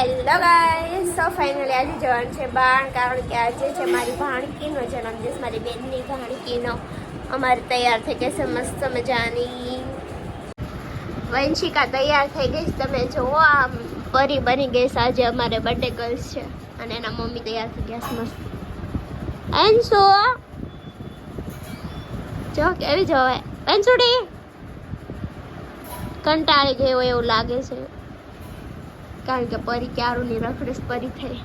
Hello guys so finally આજે જવાનું છે બાણ, કારણ કે આજે છે મારી ભાણકીનો જન્મદિવસ, મારી બેનની ભાણકીનો. અમારે તૈયાર થઈ ગઈ છે, મસ્ત મજાની. વંશિકા તૈયાર થઈ ગઈ તમે જુઓ આ પરી બની ગઈ છે. આજે અમારે બર્થડે ગર્લ્સ છે અને એના મમ્મી તૈયાર થઈ ગયા છે, મસ્ત. એન્સો જો, કેવી જવાય એન્સુડી કંટાળી ગયો એવું લાગે છે. કારણ કે પરી ક્યારુની રખડેસ પરી થઈ.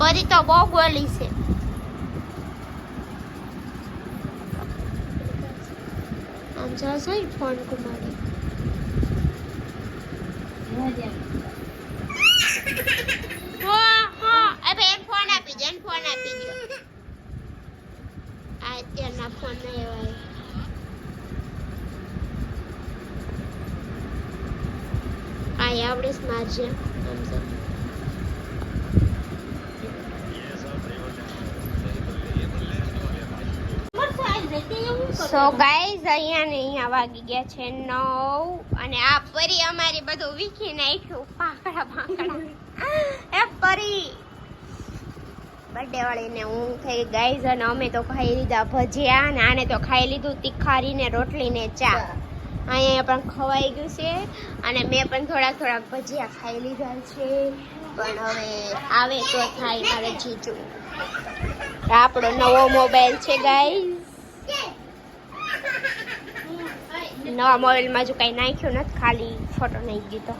પરી તો બહુ ગોલી છે. આમ જશે ફોન કુમારી. ફોન આપી દે ફોન આપી દો. ફોન નહીં એવાય આ આવડે સ્માર્ટ સો ગાઈઝ અહીંયા ને અહીંયા વાગી ગયા છે નવ અને આ પરી અમારી બધું વીખી નાખ્યું, પાકડા પાકડા. એ પરી બર્થડે વાળીને હું થઈ ગઈ અને અમે તો ખાઈ લીધા ભજીયા અને આને તો ખાઈ લીધું તીખારી ને રોટલી ને ચા. અહીંયા પણ ખવાઈ ગયું છે અને મેં પણ થોડાક થોડાક ભજીયા ખાઈ લીધા છે. પણ હવે આવે તો થાય મારે જીજુ. આપણો નવો મોબાઈલ છે ગાઈઝ નવા મોબાઈલમાં જો કાંઈ નાખ્યું નથી ખાલી ફોટો નાખી દીધો.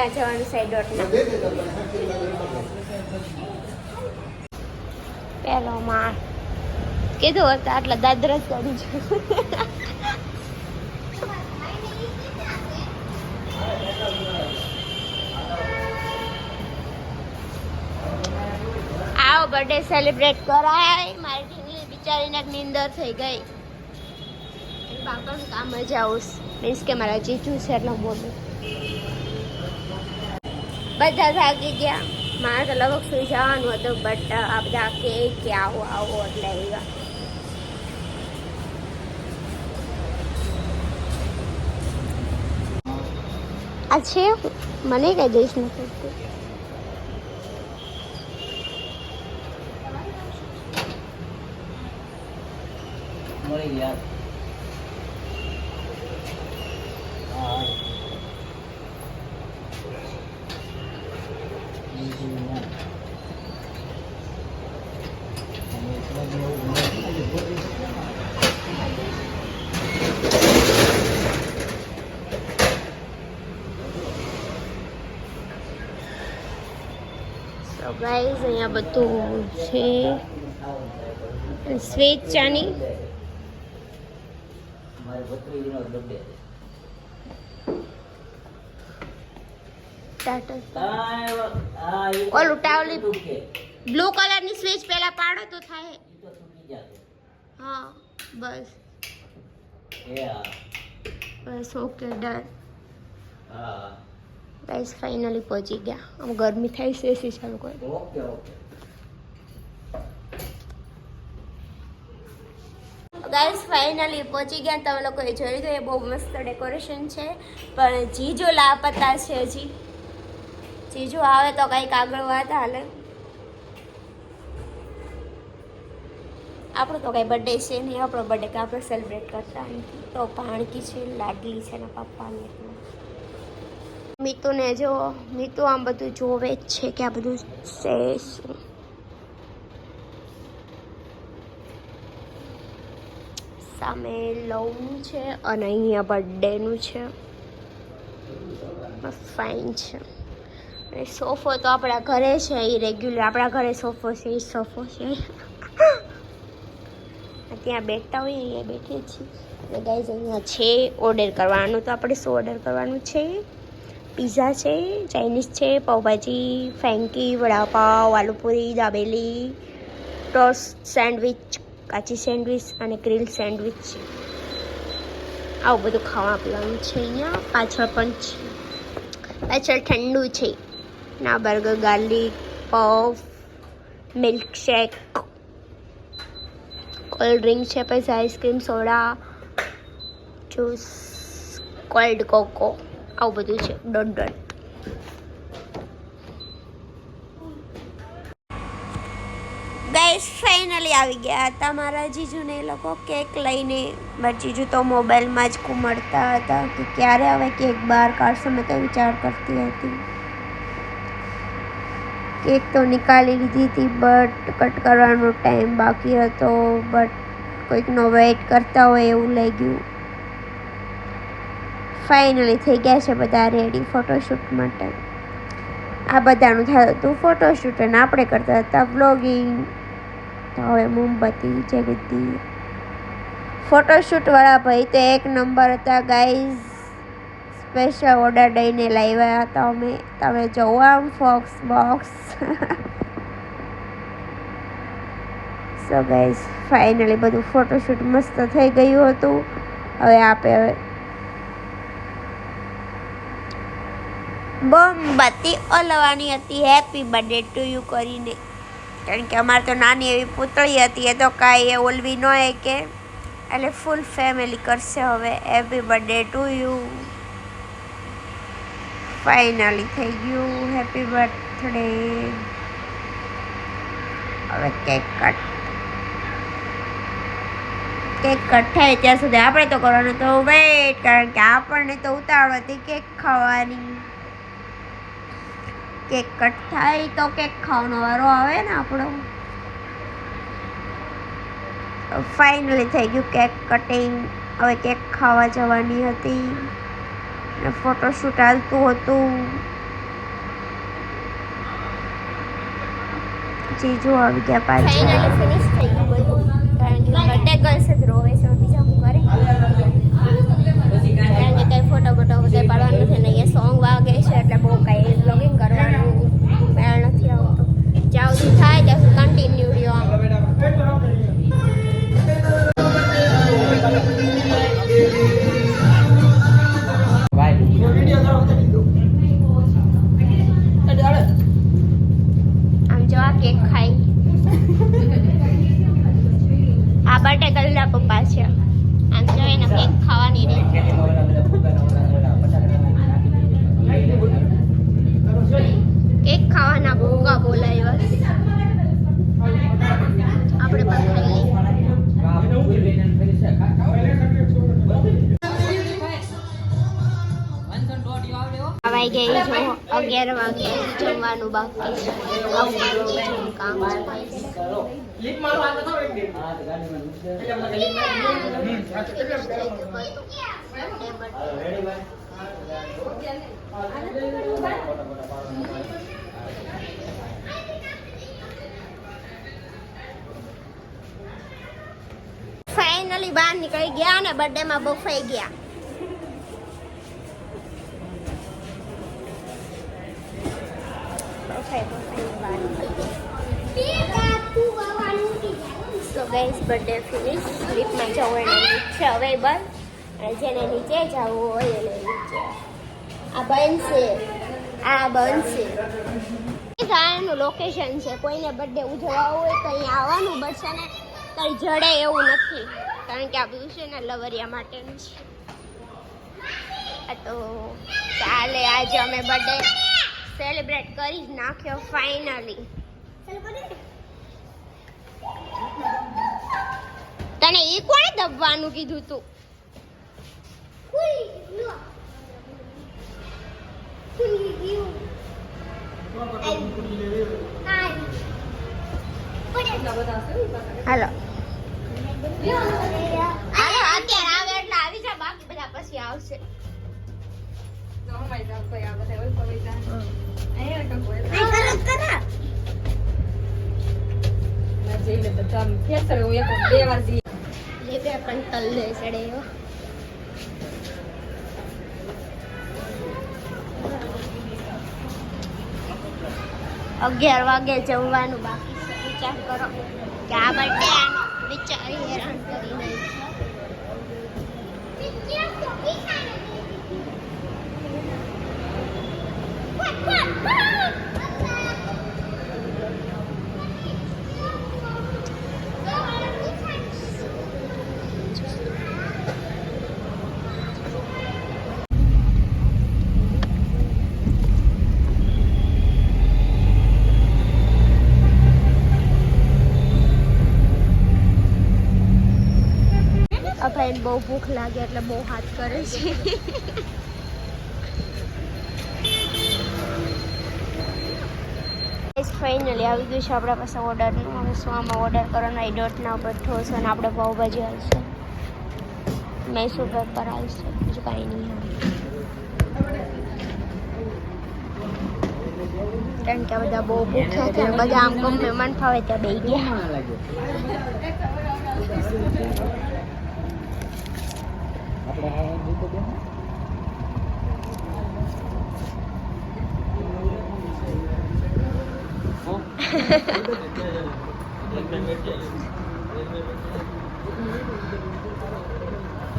ક્યાં જવાનું સાઈડ પેલો માળ કીધું હતું આટલા દાદર જ કરી આવો બર્થડે સેલિબ્રેટ કરાય. મારી ઢીંગલી બિચારીને નીંદર થઈ ગઈ. બાપાનું કામ જ આવું મીન્સ કે મારા જીજુ છે એટલે બોલું. બધા થાકી ગયા મારે તો લગભગ સુઈ જવાનું હતું બટ આ બધા કે કે આવો આવો એટલે આવ્યા આ છે મને કઈ દઈશ નથી મળી ગયા હા બીજું ના. અને એટલા જ એવું નથી. સો ગાઈઝ અહીંયા બધું છે. એવું ઓલું ટાવલી- બ્લુ કલરની સ્વિચ પહેલા પાડો તો થાય. હા બસ. બસ ઓકે ડન. હા. ગાઈસ ફાઇનલી પહોંચી ગયા. આમ ગરમી થાય છે એસી ચાલુ કરી ગાઈસ ફાઇનલી પહોંચી ગયા તમે લોકોએ જોઈ ગઈ બહુ મસ્ત ડેકોરેશન છે. પણ જીજો લાપતા છે હજી જીજો આવે તો કંઈક આગળ વાત હાલે. આપણો તો કાંઈ બર્થડે છે નહીં આપણો બર્થડે કે આપણે સેલિબ્રેટ કરતા તો ભાણકી છે લાડલી છે ને પપ્પાની. મીતુને જો, મીતુ આમ બધું જોવે જ છે કે આ બધું છે શું. સામે લવનું છે અને અહીંયા બર્થડેનું છે. ફાઇન છે. અને સોફો તો આપણા ઘરે છે, એ રેગ્યુલર આપણા ઘરે સોફો છે, એ સોફો છે. ત્યાં બેઠતા હોઈએ અહીંયા બેઠીએ છીએ. અને ગાઈઝ અહીંયા છે ઓર્ડર કરવાનું તો આપણે શું ઓર્ડર કરવાનું છે? પીઝા છે, ચાઇનીઝ છે, પાઉભાજી ફેન્કી વડાપાવ, આલુપુરી, દાબેલી ટોસ સેન્ડવિચ, કાચી સેન્ડવિચ અને ગ્રીલ સેન્ડવિચ આવું બધું ખાવા પીવાનું છે અહીંયા. પાછળ પણ છે. પાછળ ઠંડુ છે. ના, burger, garlic, puff, milkshake, cold drink છે, પછી ice cream, soda, juice, cold cocoa. આવું બધું છે. ડોટ ડોટ ગાઈસ ફાઇનલી આવી ગયા. હતા મારા જીજુને એ લોકો કેક લઈને મારા જીજુ તો મોબાઈલમાં જ કુમળતા હતા કે ક્યારે હવે કેક બહાર કાઢશે, મેં તો વિચાર કરતી હતી. કેક તો નીકાળી લીધી હતી બટ કટ કરવાનો ટાઈમ બાકી હતો બટ કોઈકનો વેઇટ કરતા હોય એવું લઈ ગયું ફાઇનલી થઈ ગયા છે બધા રેડી ફોટોશૂટ માટે. આ બધાનું થયું હતું ફોટોશૂટ અને આપણે કરતા હતા વ્લોગિંગ. તો હવે મોમબત્તી જગતી બધી ફોટોશૂટવાળા ભાઈ તો એક નંબર હતા ગાઈઝ સ્પેશિયલ ઓર્ડર દઈને લાવ્યા હતા અમે. તમે જોવો આમ Fox Box so guys finally બધું ફોટોશૂટ મસ્ત થઈ ગયું હતું. હવે આપે મોમબત્તી ઓલવાની હતી. હેપી બર્થડે ટુ યુ કરીને. કારણ કે અમારે તો નાની એવી પૂતળી હતી. એ તો કાંઈ એ ઓલવી ન હોય કે એટલે ફૂલ ફેમિલી કરશે હવે. Happy birthday to you finally થઈ ગયું. હેપી બર્થડે હવે કેક કટ કેક કટ થાય ત્યાં સુધી. આપણે તો કરવાનું તો વેઇટ કારણ કે આપણને તો ઉતાવળ હતી કેક ખાવાની. કેક કટ થાય તો કેક ખાવાનો વારો આવે ને આપણો. ફાઇનલી થઈ ગયું કેક કટિંગ હવે કેક ખાવા જવાની હતી. ને ફોટોશૂટ હાલતું હતું. ચીજો આવી ગયા પાછા. ફાઇનલી ફિનિશ થઈ ગયું બધું. કારણ કે બર્થડે ગર્લ્સ જ રોવે છે બીજા હું કરે? કારણ કે કંઈ ફોટો બોટો પાડવાનું વાઈ ગઈ જો અગિયાર વાગે જમવાનું બાકી છે આવું બધું જીજુનું કામ છે ફાઇનલી બહાર નીકળી ગયા ને બર્થડે માં બફાઈ ગયા સો ગાઈસ બર્થડે ફિનિશ લિફ્ટમાં જવું એને નીચે અવેલેબલ અને જેને નીચે જવું હોય એને નીચે. આ બનશે આ બનશે આનું લોકેશન છે. કોઈને બર્થડે ઉજવવા હોય તો અહીં આવવાનું પડશે ને, કંઈ જડે એવું નથી. કારણ કે આ બધું છે ને લવરિયા માટેનું છે. તો ચાલે, આજે અમે બર્થડે સેલિબ્રેટ કરી જ નાખ્યો ફાઇનલી તને એ કોણે દબવાનું કીધું તું? હાલો. હાલો, અત્યારે આવે એટલે આવી જા, બાકી બધા પછી આવશે. અગિયાર વાગે જમવાનું બાકી વિચાર કરો કે આ બર્થડે વિચારી હેરાન કરી આ ભાઈને બહુ ભૂખ લાગે એટલે બહુ હાથ કરે છે. ફાઇનલી આવી ગયું છે આપણા પાસે ઓર્ડરનું હવે શું આમાં ઓર્ડર કરવાનો, એ ડોટના ભઠ્ઠો છે અને આપણે પાઉભાજી આવશે મૈસૂર પેપર આવશે બીજું કાંઈ નહીં આવે. કારણ કે આ બધા બહુ ભૂખ્યા છે અને બધા આમ ગમે મન ફાવે ત્યાં બેસી ગયા.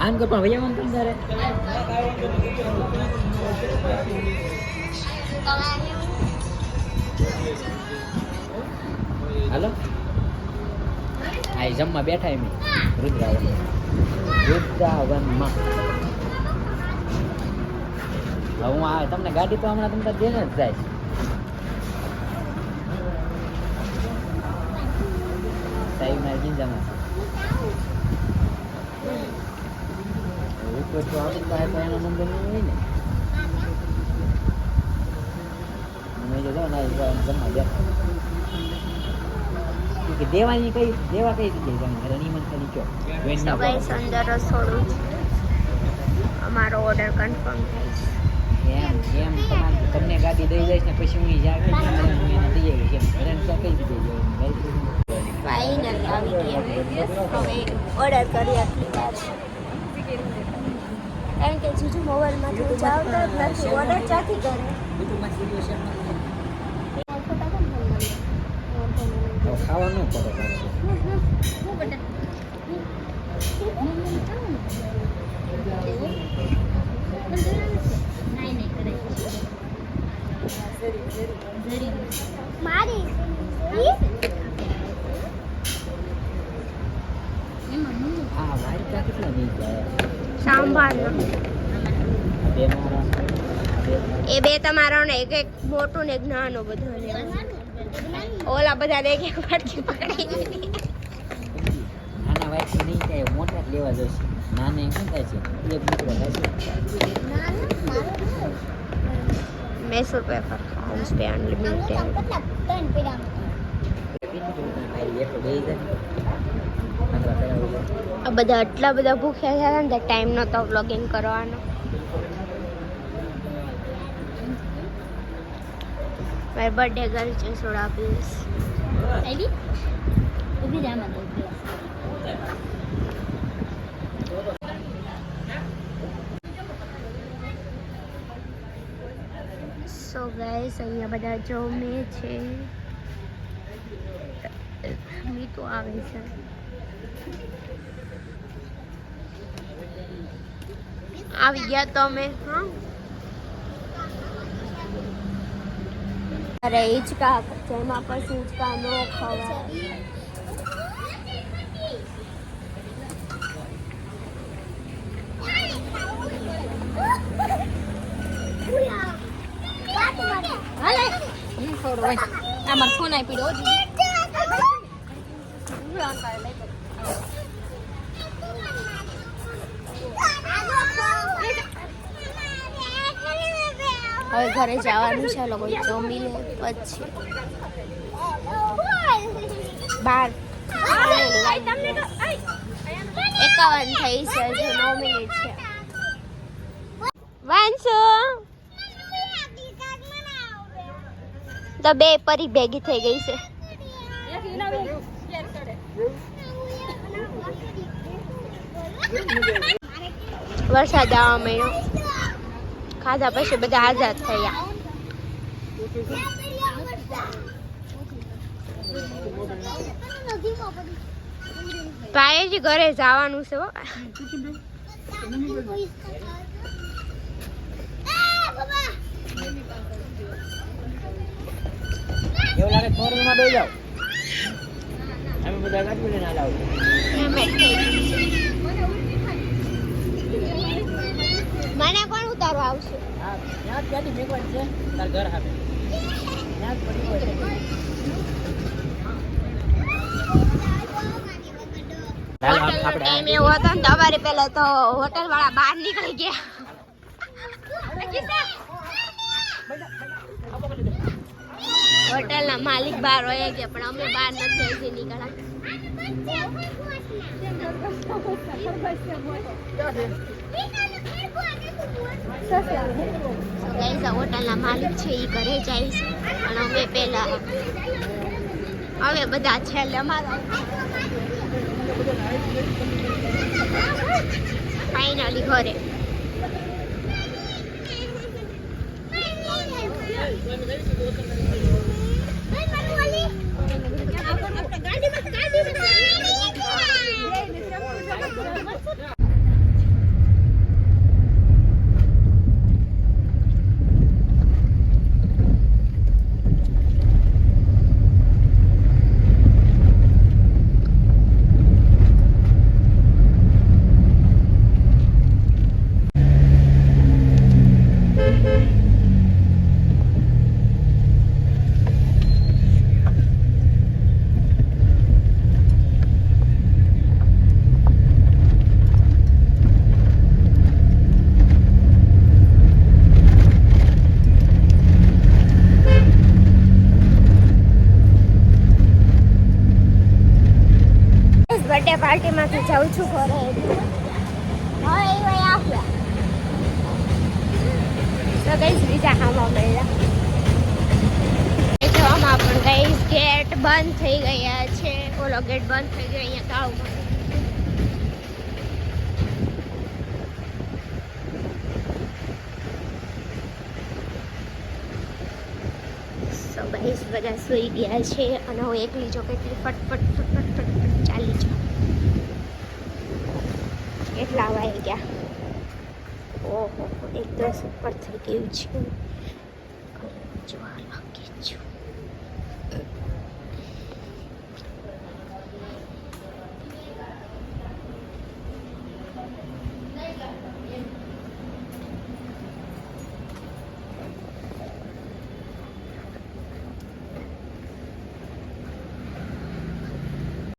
આમ તો પણ વૈયા તમ તારે હાલો આ ઈ જમવા બેઠા એમ રુદ્રાવન રુદ્રાવનમાં હવે હું આ તમને ગાડી તો હમણાં તમને દેને જ જાય સાહેબ મારી ગીંજામાં ઉપર તો આપણી પાસે તો એનો નંબર નહીં હોય ને મેં જો ને આ જમવા બેઠા કે દેવાની કઈ દેવા કઈ જગ્યાએ જવાનું? રણીમન ખાલી ચો જોઈને ના સવાઈ અંદર રસોડું અમારો ઓર્ડર કન્ફર્મ થાય એમ એમ તમારે તમને ગાડી દઈ જઈશ ને પછી હું જા કે હું એને દઈ આવીશ. એમ ઘરે ક્યાં કઈ જગ્યાએ જવાનું? ફાઇનલ આવી ગયા. હવે ઓર્ડર કરી આટલી કારણ કે જીજુ મોબાઈલમાંથી આવતા જ નથી. ઓર્ડર ક્યાંથી કરે તો ખાવા ન પડે મારી એ બે તમારો ને એક એક મોટું ને એક નાનો બધો. ઓલા બધા દેખે પડકી પકડી નાના વાયક નહીં થાય મોટા જ લેવા જશે. નાને શું થાય છે? એક દીકરો થાય છે. મૈસૂર પેપર હોમ્સ પે અનલિમિટેડ આ બધા આટલા બધા ભૂખ્યા થયા ને ટાઈમ નહોતો વ્લોગિંગ કરવાનો. મારી બર્થડે ગર્લ છે સોડા પીસ સો ગાઈસ અહીંયા બધા જમે છે મીઠું આવે છે આવી ગયા તો અમે હા અરે હિંચકા જેમાં પછી હિંચકા ન ખવાય. આમાં ફોન આપી દો હવે ઘરે જવાનું છે, લોકો જમી લે પછી. બાર. એકાવન થઈ છે, હજુ નવ મિનિટ છે. વાંચો. તો બે પરી ભેગી થઈ ગઈ છે. વરસાદ આવવા માંડ્યો. ખાધા પછી બધા આઝાદ થયા. ભાઈજી ઘરે જવાનું છે. એવું લાગે ફોરમાં બેસી જાઓ. અમે બધા ગાડી લઈને આલા આવું પેમેન્ટ થઈ ગયું છે. મને કોણ ઉતારવા આવશે? હા ત્યાં જ મેકવાની છે તાર ઘર સામે ત્યાં જ પડી હોય હોટલ ટાઈમ એવો હતો ને તમારે પેલા તો હોટલ વાળા બહાર નીકળી ગયા. હોટલ ના માલિક બહાર હોય ગયા પણ અમે બહાર નથી નીકળ્યા. હોટલના માલિક છે એ ઘરે જાય છે. પણ અમે પેલા હવે બધા છેલ્લે અમારા. ફાઈનલી ઘરે. પાર્ટીમાંથી જાઉં છું ઘરે. હવે એ આવ્યા. તો બીજા ખાવા મળ્યા. જવામાં પણ ગઈ ગેટ બંધ થઈ ગયા છે. ઓલો ગેટ બંધ થઈ ગયો અહીંયા ગાઈસ બધા. સૂઈ ગયા છે અને હું એકલી જો કેટલી ફટફટ ફટફટ ફટફટ ચાલી છું કેટલા વાગી ગયા. ઓહો એક દસ ઉપર થઈ ગયું છે.